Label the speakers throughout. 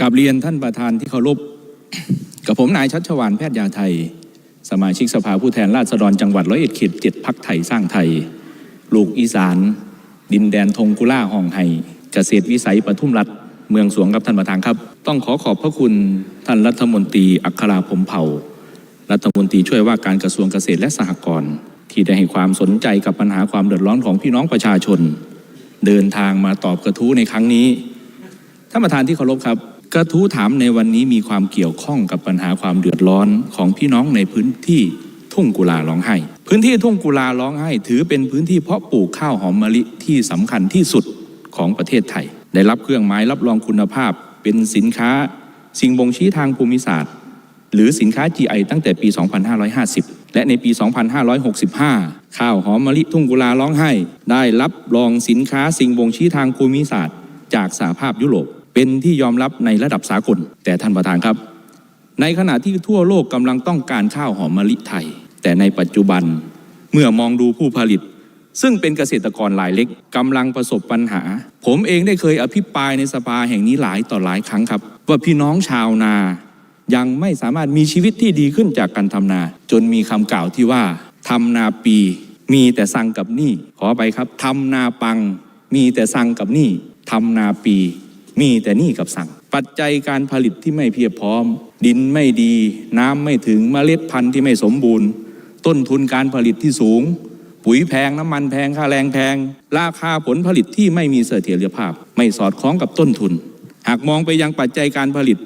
Speaker 1: กับเรียนท่านประธานที่เคารพกับผมนายชัชวานแพทย์ยาไทย สมาชิกสภาผู้แทนราษฎรจังหวัดร้อยเอ็ดเขตเจ็ดพักไทยสร้างไทย ลูกอีสาน ดินแดนธงกุล่าห้องไห้เกษตรวิสัยปทุมรัฐเมืองสวงกับท่านประธานครับ ต้องขอขอบพระคุณท่านรัฐมนตรีอัคราพมเผ่า รัฐมนตรีช่วยว่าการกระทรวงเกษตรและสหกรณ์ที่ได้ให้ความสนใจกับปัญหาความเดือดร้อนของพี่น้องประชาชน เดินทางมาตอบกระทู้ในครั้งนี้ท่านประธานที่เคารพครับ กระทู้ถามในวันนี้มีความเกี่ยวข้องกับปัญหาความเดือดร้อนของพี่น้องในพื้นที่ทุ่งกุลาร้องไห้ พื้นที่ทุ่งกุลาร้องไห้ ถือเป็นพื้นที่เพาะปลูกข้าวหอมมะลิที่สำคัญที่สุดของประเทศไทย ได้รับเครื่องหมายรับรองคุณภาพ เป็นสินค้า สิ่งบ่งชี้ทางภูมิศาสตร์ หรือสินค้า GI ตั้งแต่ปี 2550 และในปี 2565 ข้าวหอมมะลิทุ่งกุลาร้องไห้ ได้รับรองสินค้าสิ่งบ่งชี้ทางภูมิศาสตร์ จากสหภาพยุโรป เป็นที่ยอมรับในระดับสากล แต่ท่านประธานครับ ในขณะที่ทั่วโลกกำลังต้องการข้าวหอมมะลิไทย แต่ในปัจจุบันเมื่อมองดูผู้ผลิต ซึ่งเป็นเกษตรกรรายเล็กกำลังประสบปัญหา ผมเองได้เคยอภิปรายในสภาแห่งนี้หลายต่อหลายครั้งครับ ว่าพี่น้องชาวนา ยังไม่สามารถมีชีวิตที่ดีขึ้นจากการทำนา จนมีคำกล่าวที่ว่าทำนาปี มีแต่สั่งกับหนี้ขอไปครับทำนาปัง มีแต่สั่งกับหนี้ทำนาปี มีแต่หนี้กับสั่ง ปัจจัยการผลิตที่ไม่เพียบพร้อม ดินไม่ดี น้ำไม่ถึงเมล็ดพันธุ์ที่ไม่สมบูรณ์ ต้นทุนการผลิตที่สูง ปุ๋ยแพงน้ำมันแพงค่าแรงแพง ราคาผลผลิตที่ไม่มีเสถียรภาพ ไม่สอดคล้องกับต้นทุน หากมองไปยังปัจจัยการผลิต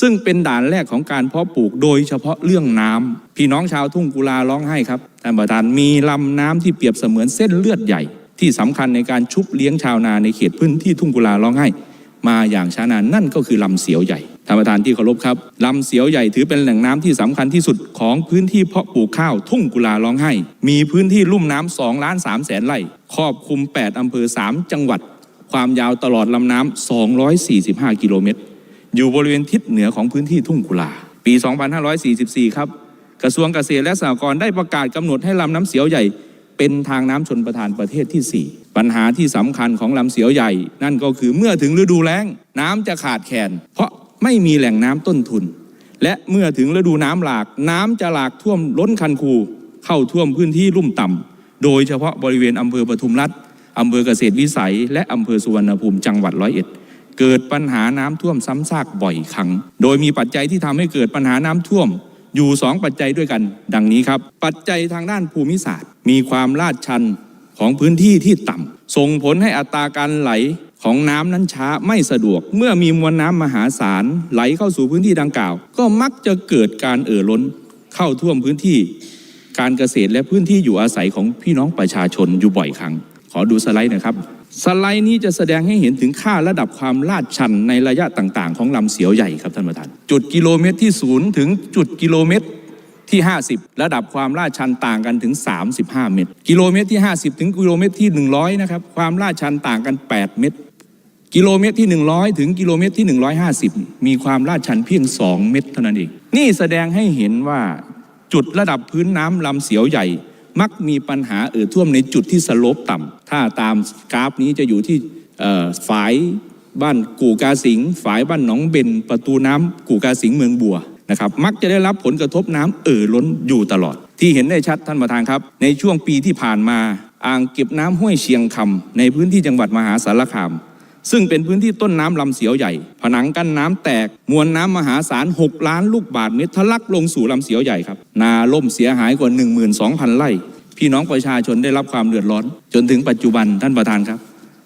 Speaker 1: ซึ่งเป็นด่านแรกของการเพาะปลูกโดยเฉพาะเรื่องน้ำพี่น้องชาวทุ่งกุลาร้องไห้ครับท่านประธานมีลำน้ำที่เปรียบเสมือนเส้นเลือดใหญ่ที่สำคัญในการชุบเลี้ยงชาวนาในเขตพื้นที่ทุ่งกุลาร้องไห้ มาอย่างช้านานนั่นก็คือลำเสียวใหญ่ท่านประธานที่เคารพครับลำเสียวใหญ่ถือเป็นแหล่งน้ำที่สำคัญที่สุดของพื้นที่เพาะปลูกข้าวทุ่งกุลาร้องไห้ มีพื้นที่ลุ่มน้ำ2ล้าน3แสนไร่ครอบคลุม 8อำเภอ 3 จังหวัด ความยาวตลอดลำน้ำ245 กิโลเมตร อยู่บริเวณทิศเหนือของพื้นที่ทุ่งกุลา ปี 2544 ครับ กระทรวงเกษตรและสหกรณ์ได้ประกาศกำหนดให้ลำน้ำเสียวใหญ่ เป็นทางน้ำชนประทานประเทศที่ 4 ปัญหาที่สำคัญของลำเสียวใหญ่ นั่นก็คือเมื่อถึงฤดูแล้งน้ำจะขาดแคลนเพราะไม่มีแหล่งน้ำต้นทุน และเมื่อถึงฤดูน้ำหลาก น้ำจะหลากท่วมล้นคันคู เข้าท่วมพื้นที่ลุ่มต่ำโดยเฉพาะบริเวณอำเภอปทุมรัฐอำเภอเกษตรวิสัย และอำเภอสุวรรณภูมิจังหวัดร้อยเอ็ดเกิดปัญหาน้ำท่วมซ้ำซากบ่อยครั้ง โดยมีปัจจัยที่ทำให้เกิดปัญหาน้ำท่วม อยู่ 2 ปัจจัยด้วยกัน ดังนี้ครับ ปัจจัยทางด้านภูมิศาสตร์ มีความลาดชันของพื้นที่ที่ต่ำส่งผลให้อัตราการไหลของน้ำนั้นช้าไม่สะดวก เมื่อมีมวลน้ำมหาศาลไหลเข้าสู่พื้นที่ดังกล่าว ก็มักจะเกิดการเอ่อล้นเข้าท่วมพื้นที่ การเกษตรและพื้นที่อยู่อาศัยของพี่น้องประชาชนอยู่บ่อยครั้ง ขอดูสไลด์นะครับ สไลด์นี้จะแสดงให้เห็นถึงค่าระดับความลาดชันในระยะต่างๆ ของลำเสียวใหญ่ครับท่านประธาน จุดกิโลเมตรที่ศูนย์ถึงจุดกิโลเมตรที่ 50 ระดับความลาดชันต่างกันถึง 35 เมตร กิโลเมตรที่ 50 ถึงกิโลเมตรที่ 100 นะครับ ความลาดชันต่างกัน 8 เมตร กิโลเมตรที่ 100 ถึงกิโลเมตรที่ 150 มีความลาดชันเพียง 2 เมตรเท่านั้นเอง นี่แสดงให้เห็นว่าจุดระดับพื้นน้ำลำเสียวใหญ่ มักมีปัญหาเอ่อท่วมในจุดที่สโลปต่ำถ้าตามกราฟนี้จะอยู่ที่ฝายบ้านกู่กาสิงฝายบ้านหนองเบน ประตูน้ำกู่กาสิงเมืองบัวนะครับมักจะได้รับผลกระทบน้ำเอ่อล้นอยู่ตลอด ที่เห็นได้ชัดท่านประธานครับ ในช่วงปีที่ผ่านมา อ่างเก็บน้ำห้วยเชียงคำในพื้นที่จังหวัดมหาสารคาม ซึ่งเป็นพื้นที่ต้นน้ำลำเสียวใหญ่ ผนังกั้นน้ำแตก มวลน้ำมหาศาล 6 ล้านลูกบาทเมตรทะลักลงสู่ลำเสียวใหญ่ครับ นาล่มเสียหายกว่า 12,000 ไร่ พี่น้องประชาชนได้รับความเดือดร้อน จนถึงปัจจุบันท่านประธานครับ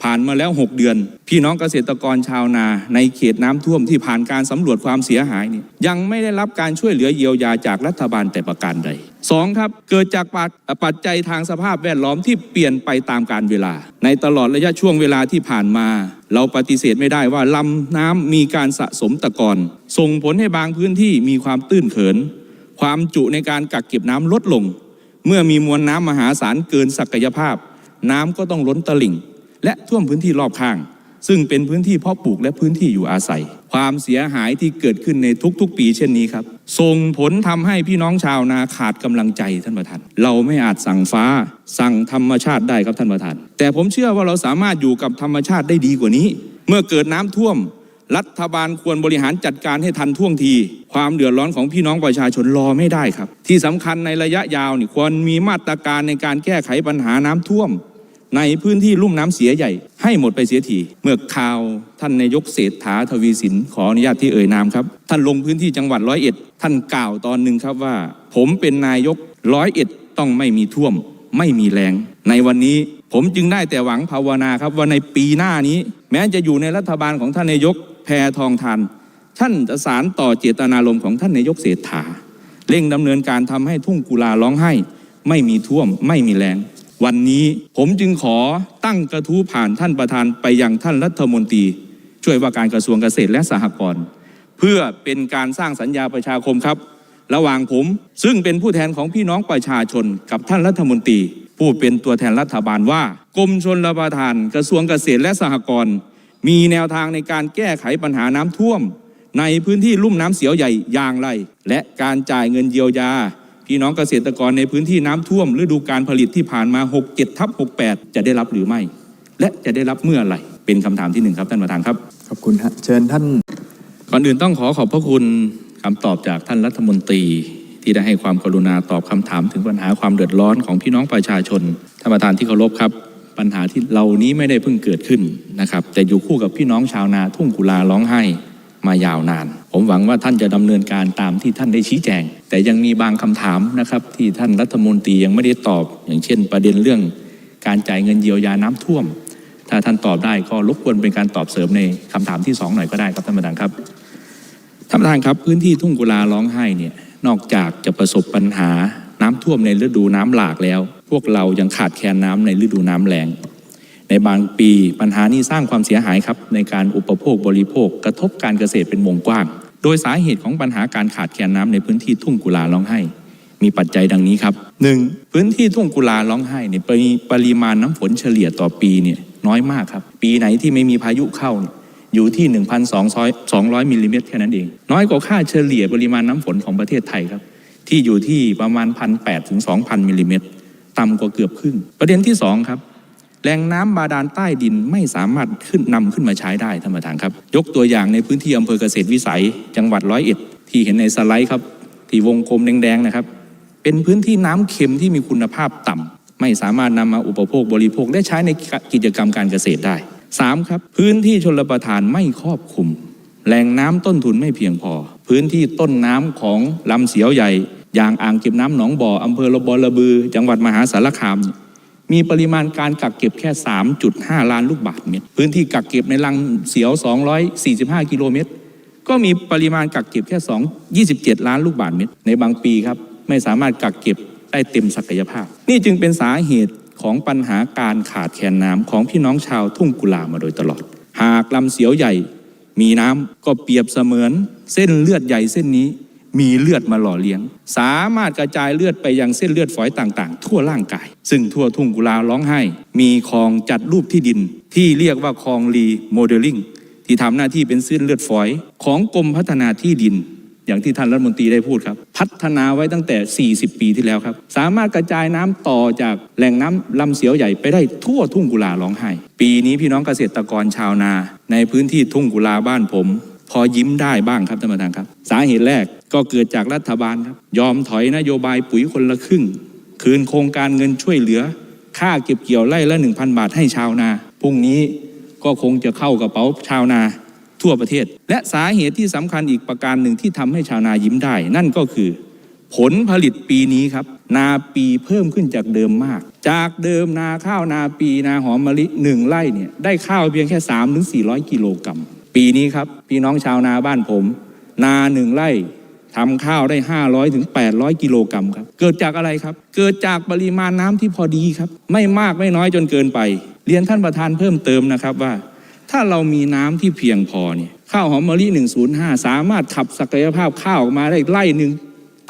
Speaker 1: ผ่านมาแล้ว 6 เดือน พี่น้องเกษตรกรชาวนา ในเขตน้ำท่วมที่ผ่านการสำรวจความเสียหายนี่ยังไม่ได้รับการช่วยเหลือเยียวยาจากรัฐบาลแต่ประการใดสองครับเกิดจากปัจปัจจัยทางสภาพแวดล้อมที่เปลี่ยนไปตามกาลเวลา ในตลอดระยะช่วงเวลาที่ผ่านมา เราปฏิเสธไม่ได้ว่าลำน้ำมีการสะสมตะกอนส่งผลให้บางพื้นที่มีความตื้นเขิน ความจุในการกักเก็บน้ำลดลง เมื่อมีมวลน้ำมหาศาลเกินศักยภาพ น้ำก็ต้องล้นตลิ่ง และท่วมพื้นที่รอบข้าง ซึ่งเป็นพื้นที่เพาะปลูกและพื้นที่อยู่อาศัย ความเสียหายที่เกิดขึ้นในทุกๆ ปีเช่นนี้ครับ ส่งผลทำให้พี่น้องชาวนาขาดกำลังใจท่านประธาน เราไม่อาจสั่งฟ้า สั่งธรรมชาติได้ครับท่านประธาน แต่ผมเชื่อว่าเราสามารถอยู่กับธรรมชาติได้ดีกว่านี้ เมื่อเกิดน้ำท่วมรัฐบาลควรบริหารจัดการให้ทันท่วงที ความเดือดร้อนของพี่น้องประชาชนรอไม่ได้ครับ ที่สำคัญในระยะยาวนี่ควรมีมาตรการในการแก้ไขปัญหาน้ำท่วม ในพื้นที่ลุ่มน้ำเสียใหญ่ ให้หมดไปเสียทีเมื่อข่าวท่านนายกเศรษฐาทวีสินขออนุญาตที่เอ่ยนามครับ ท่านลงพื้นที่จังหวัดร้อยเอ็ดท่านกล่าวตอนหนึ่งครับว่า ผมเป็นนายกร้อยเอ็ดต้องไม่มีท่วม ไม่มีแรง ในวันนี้ผมจึงได้แต่หวังภาวนาครับว่าในปีหน้านี้ แม้จะอยู่ในรัฐบาลของท่านนายกแพทองทานท่านจะสารต่อเจตนารมณ์ของท่านนายกเศรษฐาเร่งดำเนินการทำให้ทุ่งกุลาร้องไห้ ไม่มีท่วมไม่มีแรง วันนี้ผมจึงขอตั้งกระทู้ผ่านท่านประธานไปยังท่านรัฐมนตรี ช่วยว่าการกระทรวงเกษตรและสหกรณ์เพื่อเป็นการสร้างสัญญาประชาคมครับ ระหว่างผมซึ่งเป็นผู้แทนของพี่น้องประชาชนกับท่านรัฐมนตรี ผู้เป็นตัวแทนรัฐบาลว่ากรมชนประทานกระทรวงเกษตรและสหกรณ์มีแนวทางในการแก้ไขปัญหาน้ำท่วม ในพื้นที่ลุ่มน้ำเสียวใหญ่อย่างไร และการจ่ายเงินเยียวยา พี่น้องเกษตรกรในพื้นที่น้ำท่วมฤดูการผลิตที่ผ่านมา 67ทับ68 จะได้รับหรือไม่ และจะได้รับเมื่อไหร่เป็นคำถามที่หนึ่งครับท่านประธานครับ
Speaker 2: ขอบคุณฮะเชิญท่าน
Speaker 1: ก่อนอื่นต้องขอขอบพระคุณคำตอบจากท่านรัฐมนตรี ที่ได้ให้ความกรุณาตอบคำถามถึงปัญหาความเดือดร้อนของพี่น้องประชาชนท่านประธานที่เคารพครับปัญหาที่เหล่านี้ไม่ได้เพิ่งเกิดขึ้นนะครับแต่อยู่คู่กับพี่น้องชาวนาทุ่งกุลาร้องไห้ มายาวนาน ผมหวังว่าท่านจะดำเนินการตามที่ท่านได้ชี้แจง แต่ยังมีบางคำถามนะครับที่ท่านรัฐมนตรียังไม่ได้ตอบ อย่างเช่น ประเด็นเรื่องการจ่ายเงินเยียวยาน้ำท่วม ถ้าท่านตอบได้ก็รบกวนเป็นการตอบเสริมในคำถามที่สองหน่อยก็ได้ครับท่านประธานครับท่านประธานครับพื้นที่ทุ่งกุลาร้องไห้เนี่ยนอกจากจะประสบปัญหาน้ำท่วมในฤดูน้ำหลากแล้ว พวกเรายังขาดแคลนน้ำในฤดูน้ำแล้ง ในบางปีปัญหานี้สร้างความเสียหายครับในการอุปโภคบริโภค กระทบการเกษตรเป็นวงกว้าง โดยสาเหตุของปัญหาการขาดแคลนน้ำในพื้นที่ทุ่งกุลาร้องไห้ มีปัจจัยดังนี้ครับหนึ่งพื้นที่ทุ่งกุลาร้องไห้เนี่ยปริมาณน้ำฝนเฉลี่ยต่อปีเนี่ยน้อยมากครับ ปีไหนที่ไม่มีพายุเข้าเนี่ยอยู่ที่ 1,200มิลลิเมตรแค่นั้นเอง น้อยกว่าค่าเฉลี่ยปริมาณน้ำฝนของประเทศไทยครับ ที่อยู่ที่ประมาณ 1,800ถึง2,000มิลลิเมตรต่ำกว่าเกือบครึ่ง ประเด็นที่ 2 ครับ แหล่งน้ำบาดาลใต้ดินไม่สามารถขึ้นนำขึ้นมาใช้ได้ท่านประธานครับ ยกตัวอย่างในพื้นที่อำเภอเกษตรวิสัย จังหวัดร้อยเอ็ดที่เห็นในสไลด์ครับ ที่วงกลมแดงๆนะครับ เป็นพื้นที่น้ำเค็มที่มีคุณภาพต่ำไม่สามารถนำมาอุปโภคบริโภคและใช้ในกิจกรรมการเกษตรได้ 3. ครับพื้นที่ชลประทานไม่ครอบคลุม แหล่งน้ำต้นทุนไม่เพียงพอ พื้นที่ต้นน้ำของลำเสียวใหญ่ อย่างอ่างเก็บน้ำหนองบ่ออำเภอระบอระบือ จังหวัดมหาสารคาม มีปริมาณการกักเก็บแค่ 3.5 ล้านลูกบาศก์เมตร พื้นที่กักเก็บในลังเสียว 245 กิโลเมตร ก็มีปริมาณกักเก็บแค่ 2 27 ล้านลูกบาศก์เมตร ในบางปีครับ ไม่สามารถกักเก็บได้เต็มศักยภาพ นี่จึงเป็นสาเหตุของปัญหาการขาดแคลนน้ำของพี่น้องชาวทุ่งกุลามาโดยตลอด หากลำเสียวใหญ่มีน้ำก็เปรียบเสมือนเส้นเลือดใหญ่เส้นนี้ มีเลือดมาหล่อเลี้ยง สามารถกระจายเลือดไปยังเส้นเลือดฝอยต่างๆ ทั่วร่างกาย ซึ่งทั่วทุ่งกุลาร้องไห้ มีคลองจัดรูปที่ดิน ที่เรียกว่าคลองรีโมเดลลิ่งที่ทำหน้าที่เป็นเส้นเลือดฝอย ของกรมพัฒนาที่ดิน อย่างที่ท่านรัฐมนตรีได้พูดครับ พัฒนาไว้ตั้งแต่ 40 ปีที่แล้วครับ สามารถกระจายน้ำต่อจากแหล่งน้ำลำเสียวใหญ่ไปได้ทั่วทุ่งกุลาร้องไห้ ปีนี้พี่น้องเกษตรกรชาวนา ในพื้นที่ทุ่งกุลาบ้านผม พอยิ้มได้บ้างครับท่านประธานครับ สาเหตุแรกก็เกิดจากรัฐบาลครับ ยอมถอยนโยบายปุ๋ยคนละครึ่ง คืนโครงการเงินช่วยเหลือ ค่าเก็บเกี่ยวไร่ละ 1,000 บาทให้ชาวนาพรุ่งนี้ก็คงจะเข้ากระเป๋าชาวนาทั่วประเทศ และสาเหตุที่สำคัญอีกประการหนึ่งที่ทำให้ชาวนายิ้มได้ นั่นก็คือ ผลผลิตปีนี้ครับ นาปีเพิ่มขึ้นจากเดิมมาก จากเดิมนาข้าวนาปีนาหอมมะลิหนึ่งไร่เนี่ยได้ข้าวเพียงแค่3ถึง400 กิโลกรัม ปีนี้ครับพี่น้องชาวนาบ้านผม นาหนึ่งไร่ทำข้าวได้ 500ถึง800 กิโลกรัมครับ เกิดจากอะไรครับ เกิดจากปริมาณน้ำที่พอดีครับ ไม่มากไม่น้อยจนเกินไป เรียนท่านประธานเพิ่มเติมนะครับว่า ถ้าเรามีน้ำที่เพียงพอเนี่ยข้าวหอมมะลิ 105 สามารถขับศักยภาพข้าวออกมาได้ไร่หนึ่ง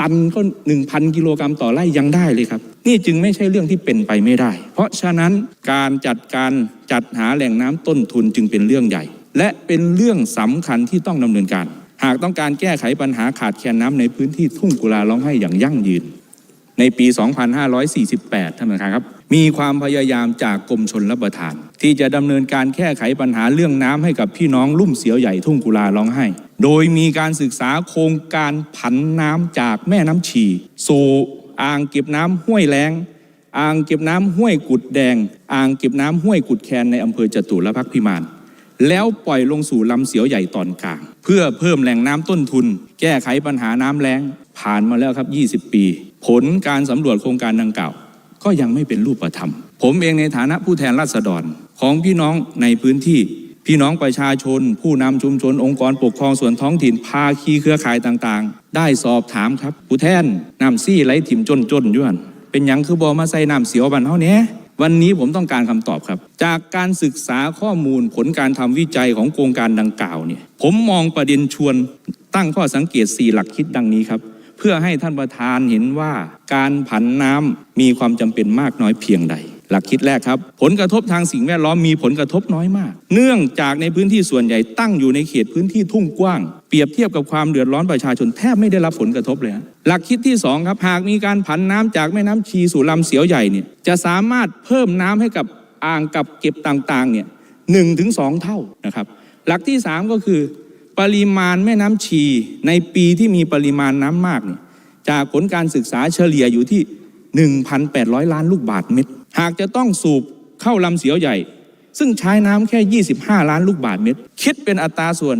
Speaker 1: ตันก็1,000 กิโลกรัมต่อไร่ยังได้เลยครับ นี่จึงไม่ใช่เรื่องที่เป็นไปไม่ได้ เพราะฉะนั้นการจัดการจัดหาแหล่งน้ำต้นทุนจึงเป็นเรื่องใหญ่ และเป็นเรื่องสำคัญที่ต้องดำเนินการ หากต้องการแก้ไขปัญหาขาดแคลนน้ำในพื้นที่ทุ่งกุลาร้องไห้อย่างยั่งยืน ในปี 2548 ท่านประธานครับ มีความพยายามจากกรมชนรับประทาน ที่จะดำเนินการแก้ไขปัญหาเรื่องน้ำให้กับพี่น้องลุ่มเสียวใหญ่ทุ่งกุลาร้องไห้ โดยมีการศึกษาโครงการผันน้ำจากแม่น้ำชีสู่อ่างเก็บน้ำห้วยแล้งอ่างเก็บน้ำห้วยกุดแดง อ่างเก็บน้ำห้วยกุดแคนในอำเภอจตุรพักพิมาน แล้วปล่อยลงสู่ลำเสียวใหญ่ตอนกลาง เพื่อเพิ่มแหล่งน้ำต้นทุน แก้ไขปัญหาน้ำแล้ง ผ่านมาแล้วครับ 20 ปี ผลการสำรวจโครงการดังกล่าว ก็ยังไม่เป็นรูปธรรม ผมเองในฐานะผู้แทนราษฎร ของพี่น้องในพื้นที่พี่น้องประชาชน ผู้นำชุมชนองค์กรปกครองส่วนท้องถิ่นภาคีเครือข่ายต่างๆ ได้สอบถามครับ ผู้แทนน้ำซี่ไหลถิ่มจนจนยวนเป็นยังคือบอมาใส่น้ำเสียวบันเท่านี้ วันนี้ผมต้องการคำตอบครับ จากการศึกษาข้อมูลผลการทำวิจัยของโครงการดังกล่าวเนี่ยผมมองประเด็นชวนตั้งข้อสังเกต 4 หลักคิดดังนี้ครับ เพื่อให้ท่านประธานเห็นว่าการผันน้ำมีความจำเป็นมากน้อยเพียงใด หลักคิดแรกครับ ผลกระทบทางสิ่งแวดล้อมมีผลกระทบน้อยมาก เนื่องจากในพื้นที่ส่วนใหญ่ตั้งอยู่ในเขตพื้นที่ทุ่งกว้าง เปรียบเทียบกับความเดือดร้อนประชาชนแทบไม่ได้รับผลกระทบเลยฮะหลักคิดที่สองครับ หากมีการผันน้ำจากแม่น้ำชีสู่ลำเสียวใหญ่เนี่ยจะสามารถเพิ่มน้ำให้กับอ่างกับเก็บต่างๆเนี่ยหนึ่งถึงสองเท่านะครับ หลักที่สามก็คือ ปริมาณแม่น้ำชีในปีที่มีปริมาณน้ำมากเนี่ยจากผลการศึกษาเฉลี่ยอยู่ที่ 1,800 ล้านลูกบาทเม็ดหากจะต้องสูบเข้าลำเสียวใหญ่ ซึ่งใช้น้ำแค่ 25 ล้านลูกบาทเม็ดคิดเป็นอัตราส่วน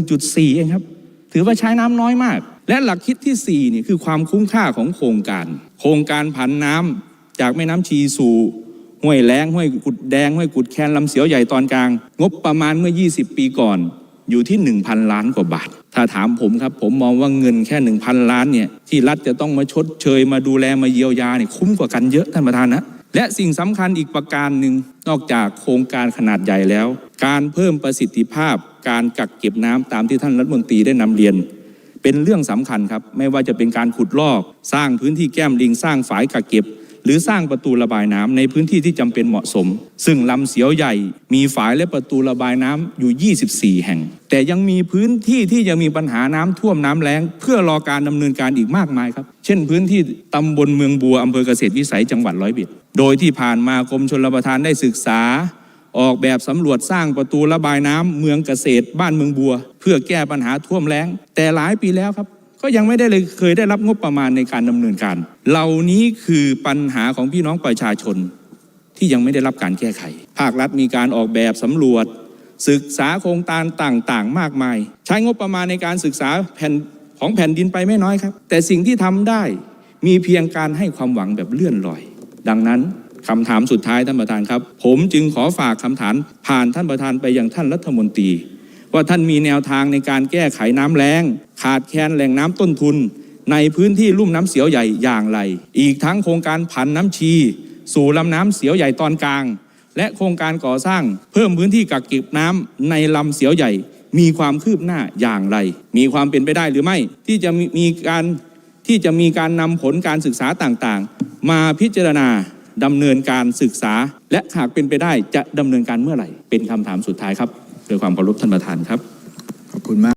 Speaker 1: 1.4 เองครับ ถือว่าใช้น้ำน้อยมาก และหลักคิดที่4นี่คือความคุ้มค่าของโครงการ โครงการผันน้ำจากแม่น้ำชีสู่ห้วยแล้งห้วยกุดแดงห้วยกุดแคนลำเสียวใหญ่ตอนกลาง งบประมาณเมื่อ 20 ปีก่อน อยู่ที่ 1,000 ล้านกว่าบาท ถ้าถามผมครับ ผมมองว่าเงินแค่ 1,000 ล้านเนี่ยที่รัฐจะต้องมาชดเชยมาดูแลมาเยียวยาเนี่ยคุ้มกว่ากันเยอะท่านประธานนะ และสิ่งสำคัญอีกประการหนึ่งนอกจากโครงการขนาดใหญ่แล้ว การเพิ่มประสิทธิภาพ การกักเก็บน้ำตามที่ท่านรัฐมนตรีได้นำเรียน เป็นเรื่องสำคัญครับ ไม่ว่าจะเป็นการขุดลอก สร้างพื้นที่แก้มลิงสร้างฝายกักเก็บ หรือสร้างประตูระบายน้ำในพื้นที่ที่จำเป็นเหมาะสม ซึ่งลำเสียวใหญ่ มีฝายและประตูระบายน้ำอยู่ 24 แห่ง แต่ยังมีพื้นที่ที่ยังมีปัญหาน้ำท่วมน้ำแล้ง เพื่อรอการดำเนินการอีกมากมายครับ เช่น พื้นที่ตำบลเมืองบัวอำเภอเกษตรวิสัยจังหวัดร้อยเอ็ด โดยที่ผ่านมากรมชลประทานได้ศึกษา ออกแบบสำรวจสร้างประตูระบายน้ำเมืองเกษตร บ้านเมืองบัว เพื่อแก้ปัญหาท่วมแล้ง แต่หลายปีแล้วครับก็ยังไม่ได้เลยเคยได้รับงบประมาณในการดำเนินการ เหล่านี้คือปัญหาของพี่น้องประชาชน ที่ยังไม่ได้รับการแก้ไข ภาครัฐมีการออกแบบสำรวจ ศึกษาโครงการต่างๆ มากมาย ใช้งบประมาณในการศึกษาแผ่นของแผ่นดินไปไม่น้อยครับ แต่สิ่งที่ทำได้มีเพียงการให้ความหวังแบบเลื่อนลอย ดังนั้นคำถามสุดท้ายท่านประธานครับ ผมจึงขอฝากคำถามผ่านท่านประธานไปยังท่านรัฐมนตรี ว่าท่านมีแนวทางในการแก้ไขน้ำแล้งขาดแคลนแหล่งน้ำต้นทุน ในพื้นที่ลุ่มน้ำเสียวใหญ่อย่างไร อีกทั้งโครงการผันน้ำชี สู่ลำน้ำเสียวใหญ่ตอนกลาง และโครงการก่อสร้างเพิ่มพื้นที่กักเก็บน้ำในลำเสียวใหญ่ มีความคืบหน้าอย่างไร มีความเป็นไปได้หรือไม่ ที่จะมีมีการ ที่จะมีการนำผลการศึกษาต่างๆ มาพิจารณาดำเนินการศึกษา และหากเป็นไปได้จะดำเนินการเมื่อไหร่ เป็นคำถามสุดท้ายครับด้วยความเคารพท่านประธานครับ
Speaker 2: ขอบคุณมาก